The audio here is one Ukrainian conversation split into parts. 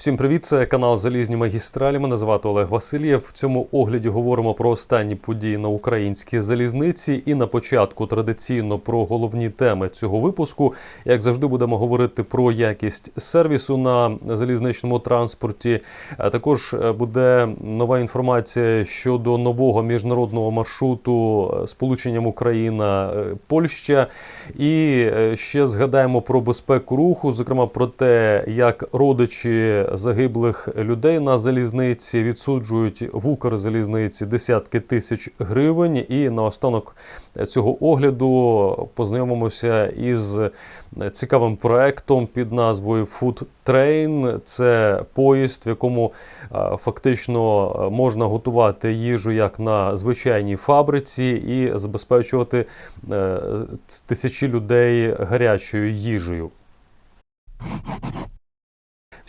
Всім привіт, це канал Залізні магістралі. Мене звати Олег Васильєв. В цьому огляді говоримо про останні події на українській залізниці. І на початку традиційно про головні теми цього випуску. Як завжди, будемо говорити про якість сервісу на залізничному транспорті. А також е, буде нова інформація щодо нового міжнародного маршруту е, сполученням Україна е, Польща. І е, ще згадаємо про безпеку руху, зокрема про те, як родичі загиблих людей на залізниці відсуджують в Укрзалізниці десятки тисяч гривень. І наостанок цього огляду познайомимося із цікавим проектом під назвою Food Train. Це поїзд, в якому е, фактично можна готувати їжу як на звичайній фабриці і забезпечувати е, тисячі людей гарячою їжею.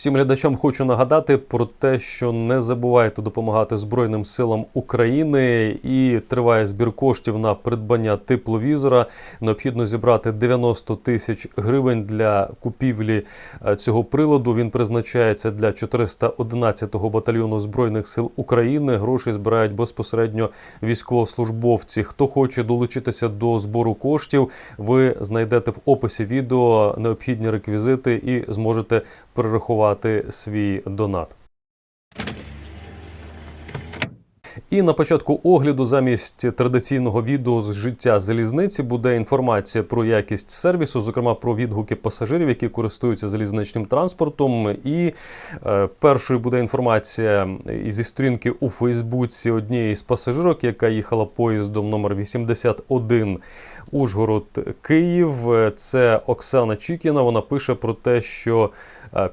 Всім глядачам хочу нагадати про те, що не забувайте допомагати Збройним силам України і триває збір коштів на придбання тепловізора. Необхідно зібрати 90 тисяч гривень для купівлі е, цього приладу. Він призначається для 411-го батальйону збройних сил України. Гроші збирають безпосередньо військовослужбовці. Хто хоче долучитися до збору коштів, ви знайдете в описі відео необхідні реквізити і зможете перерахувати свій донат. І на початку огляду замість традиційного відео з життя залізниці буде інформація про якість сервісу, зокрема про відгуки пасажирів, які користуються залізничним транспортом. І е, першою буде інформація зі сторінки у Фейсбуці однієї з пасажирок, яка їхала поїздом номер 81 Ужгород Київ. Це Оксана Чікіна. Вона пише про те, що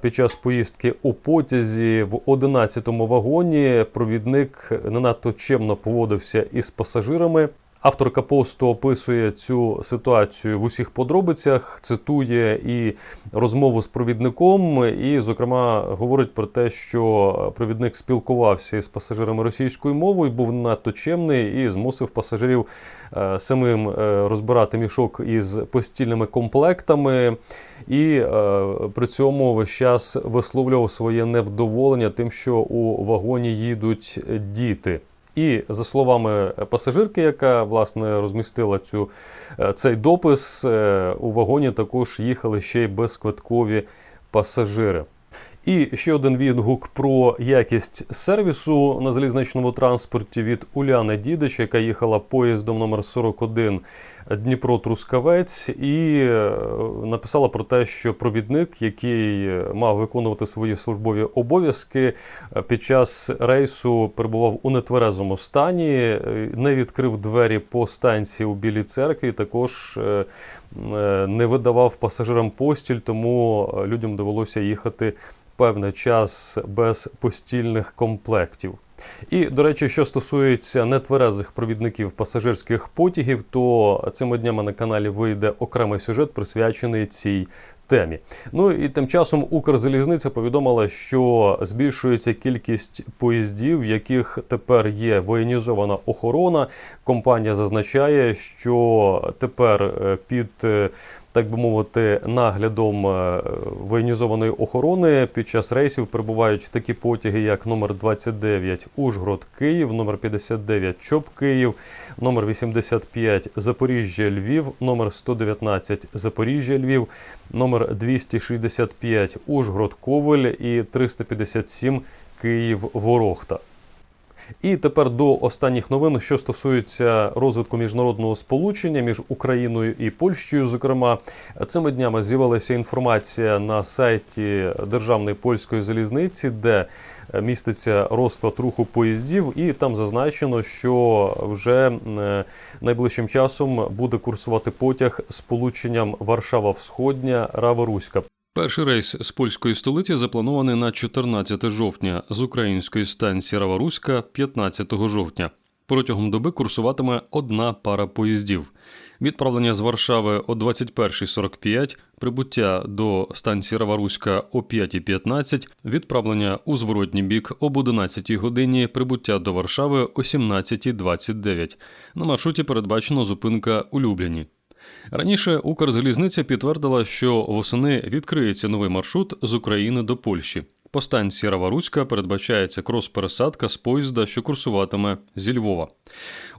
під час поїздки у потязі в 11-му вагоні провідник не надто чемно поводився із пасажирами. Авторка посту описує цю ситуацію в усіх подробицях, цитує і розмову з провідником, і, зокрема, говорить про те, що провідник спілкувався із пасажирами російською мовою, був надто чемний і змусив пасажирів е, самим е, розбирати мішок із постільними комплектами, і е, при цьому весь час висловлював своє невдоволення тим, що у вагоні їдуть діти. І за словами пасажирки, яка власне розмістила цю, цей допис, у вагоні також їхали ще й безквиткові пасажири. І ще один відгук про якість сервісу на залізничному транспорті від Уляни Дідич, яка їхала поїздом номер 41 Дніпро Трускавець, і написала про те, що провідник, який мав виконувати свої службові обов'язки, під час рейсу перебував у нетверезому стані, не відкрив двері по станції у Білій церкві. Також не видавав пасажирам постіль, тому людям довелося їхати певний час без постільних комплектів. І, до речі, що стосується нетверезих провідників пасажирських потягів, то цими днями на каналі вийде окремий сюжет, присвячений цій темі. Ну і тим часом Укрзалізниця повідомила, що збільшується кількість поїздів, в яких тепер є воєнізована охорона. Компанія зазначає, що тепер під так би мовити, наглядом воєнізованої охорони під час рейсів прибувають такі потяги, як номер 29 Ужгород Київ, номер 59 Чоп Київ, номер 85 Запоріжжя Львів, номер 119 Запоріжжя Львів, номер 265 Ужгород Ковель і 357 Київ Ворохта. І тепер до останніх новин, що стосується розвитку міжнародного сполучення між Україною і Польщею. Зокрема, цими днями з'явилася інформація на сайті Державної польської залізниці, де міститься розклад руху поїздів, і там зазначено, що вже найближчим часом буде курсувати потяг з полученням Варшава Всходня Рава Руська. Перший рейс з польської столиці запланований на 14 жовтня, з української станції Раваруська 15 жовтня. Протягом доби курсуватиме одна пара поїздів. Відправлення з Варшави о 21.45, прибуття до станції Раваруська о 5.15, відправлення у зворотній бік об 11 годині, прибуття до Варшави о 17.29. На маршруті передбачено зупинка у Любліні. Раніше Укрзалізниця підтвердила, що восени відкриється новий маршрут з України до Польщі. По станції Раваруська передбачається крос-пересадка з поїзда, що курсуватиме зі Львова.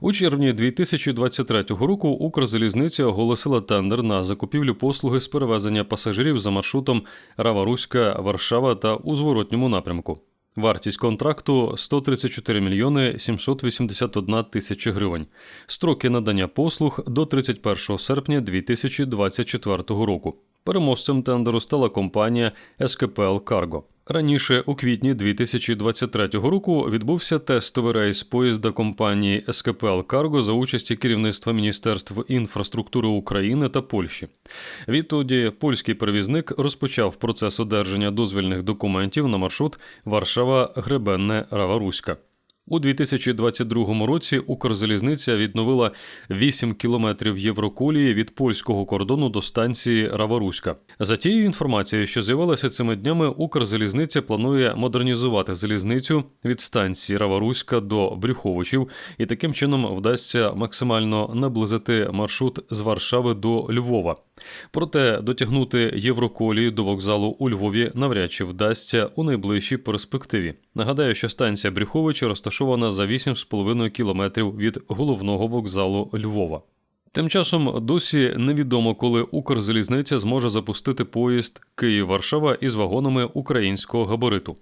У червні 2023 року Укрзалізниця оголосила тендер на закупівлю послуги з перевезення пасажирів за маршрутом Раваруська, Варшава та у зворотньому напрямку. Вартість контракту 134 мільйони 781 тисячі гривень. Строки надання послуг до 31 серпня 2024 року. Переможцем тендеру стала компанія СКПЛ Карго. Раніше, у квітні 2023 року, відбувся тестовий рейс поїзда компанії СКПЛ Карго за участі керівництва Міністерств інфраструктури України та Польщі. Відтоді польський перевізник розпочав процес одержання дозвільних документів на маршрут Варшава Гребенне Раваруська. У 2022 році Укрзалізниця відновила 8 кілометрів Євроколії від польського кордону до станції Раваруська. За тією інформацією, що з'явилася цими днями, Укрзалізниця планує модернізувати залізницю від станції Раваруська до Брюховичів, і таким чином вдасться максимально наблизити маршрут з Варшави до Львова. Проте дотягнути Євроколії до вокзалу у Львові навряд чи вдасться у найближчій перспективі. Нагадаю, що станція Брюховича розташована за 8,5 кілометрів від головного вокзалу Львова. Тим часом досі невідомо, коли Укрзалізниця зможе запустити поїзд Київ-Варшава із вагонами українського габариту.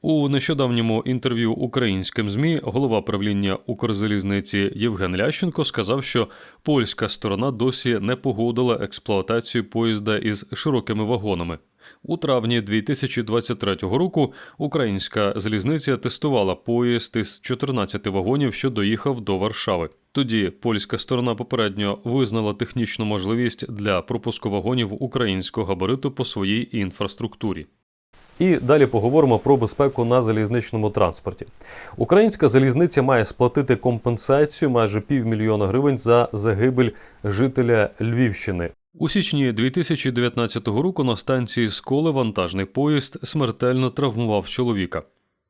У нещодавньому інтерв'ю українським ЗМІ голова правління Укрзалізниці Євген Лященко сказав, що польська сторона досі не погодила експлуатацію поїзда із широкими вагонами. У травні 2023 року українська залізниця тестувала поїзд із 14 вагонів, що доїхав до Варшави. Тоді польська сторона попередньо визнала технічну можливість для пропуску вагонів українського габариту по своїй інфраструктурі. І далі поговоримо про безпеку на залізничному транспорті. Українська залізниця має сплатити компенсацію майже півмільйона гривень за загибель жителя Львівщини. У січні 2019 року на станції Сколи вантажний поїзд смертельно травмував чоловіка.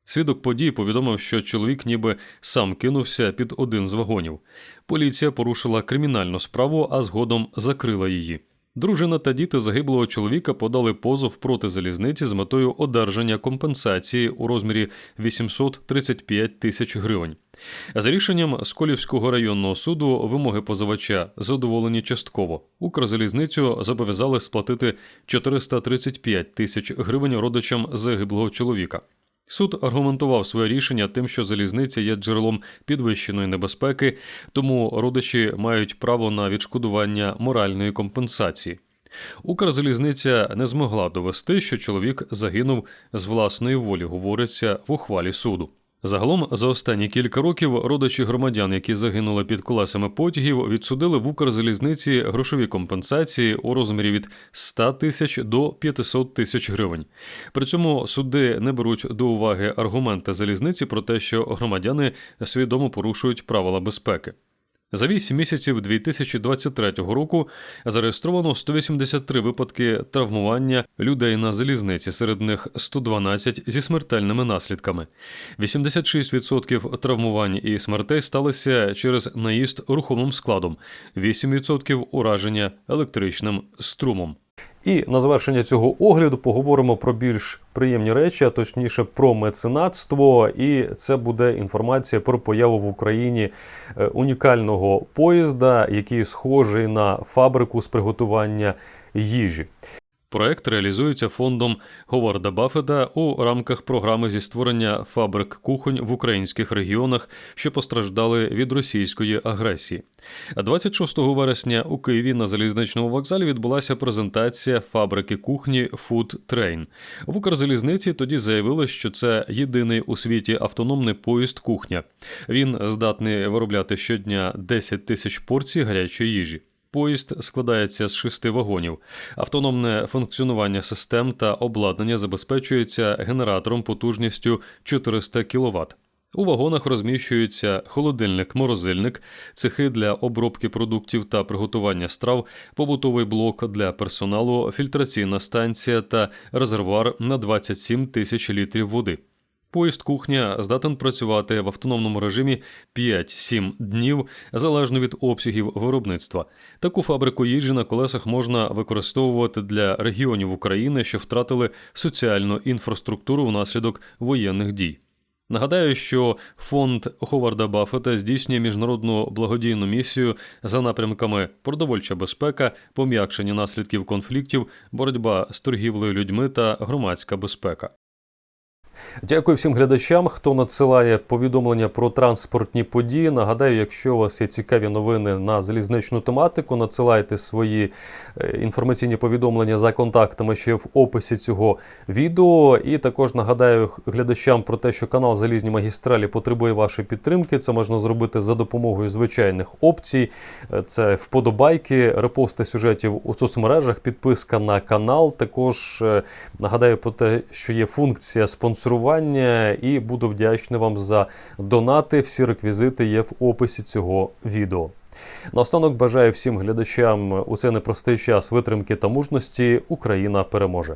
Свідок подій повідомив, що чоловік ніби сам кинувся під один з вагонів. Поліція порушила кримінальну справу, а згодом закрила її. Дружина та діти загиблого чоловіка подали позов проти залізниці з метою одержання компенсації у розмірі 835 тисяч гривень. За рішенням Сколівського районного суду вимоги позивача задоволені частково. Укрзалізницю зобов'язали сплатити 435 тисяч гривень родичам загиблого чоловіка. Суд аргументував своє рішення тим, що залізниця є джерелом підвищеної небезпеки, тому родичі мають право на відшкодування моральної компенсації. Укрзалізниця не змогла довести, що чоловік загинув з власної волі, говориться в ухвалі суду. Загалом за останні кілька років родичі громадян, які загинули під колесами потягів, відсудили в Укрзалізниці грошові компенсації у розмірі від 100 тисяч до 500 тисяч гривень. При цьому суди не беруть до уваги аргументи залізниці про те, що громадяни свідомо порушують правила безпеки. За 8 місяців 2023 року зареєстровано 183 випадки травмування людей на залізниці, серед них 112 зі смертельними наслідками. 86% травмувань і смертей сталися через наїзд рухомим складом, 8% ураження електричним струмом. І на завершення цього огляду поговоримо про більш приємні речі, а точніше про меценатство. І це буде інформація про появу в Україні е, унікального поїзда, який схожий на фабрику з приготування їжі. Проект реалізується фондом Говарда Баффета у рамках програми зі створення фабрик кухонь в українських регіонах, що постраждали від російської агресії. 26 вересня у Києві на залізничному вокзалі відбулася презентація фабрики кухні Food Train. В Укрзалізниці тоді заявили, що це єдиний у світі автономний поїзд кухня. Він здатний виробляти щодня 10 тисяч порцій гарячої їжі. Поїзд складається з шести вагонів. Автономне функціонування систем та обладнання забезпечується генератором потужністю 400 кВт. У вагонах розміщуються холодильник-морозильник, цехи для обробки продуктів та приготування страв, побутовий блок для персоналу, фільтраційна станція та резервуар на 27 тисяч літрів води. Поїзд кухня здатен працювати в автономному режимі 5-7 днів залежно від обсягів виробництва. Таку фабрику їжі на колесах можна використовувати для регіонів України, що втратили соціальну інфраструктуру внаслідок воєнних дій. Нагадаю, що фонд Ховарда Баффета здійснює міжнародну благодійну місію за напрямками продовольча безпека, пом'якшення наслідків конфліктів, боротьба з торгівлею людьми та громадська безпека. Дякую всім глядачам, хто надсилає повідомлення про транспортні події. Нагадаю, якщо у вас є цікаві новини на залізничну тематику, надсилайте свої е, інформаційні повідомлення за контактами ще в описі цього відео. І також нагадаю глядачам про те, що канал Залізні магістралі потребує вашої підтримки. Це можна зробити за допомогою звичайних опцій. Е, Це вподобайки, репости сюжетів у соцмережах, підписка на канал. Також е, нагадаю про те, що є функція спонсорування, і буду вдячний вам за донати. Всі реквізити є в описі цього відео. Наостанок бажаю всім глядачам у цей непростий час витримки та мужності. Україна переможе.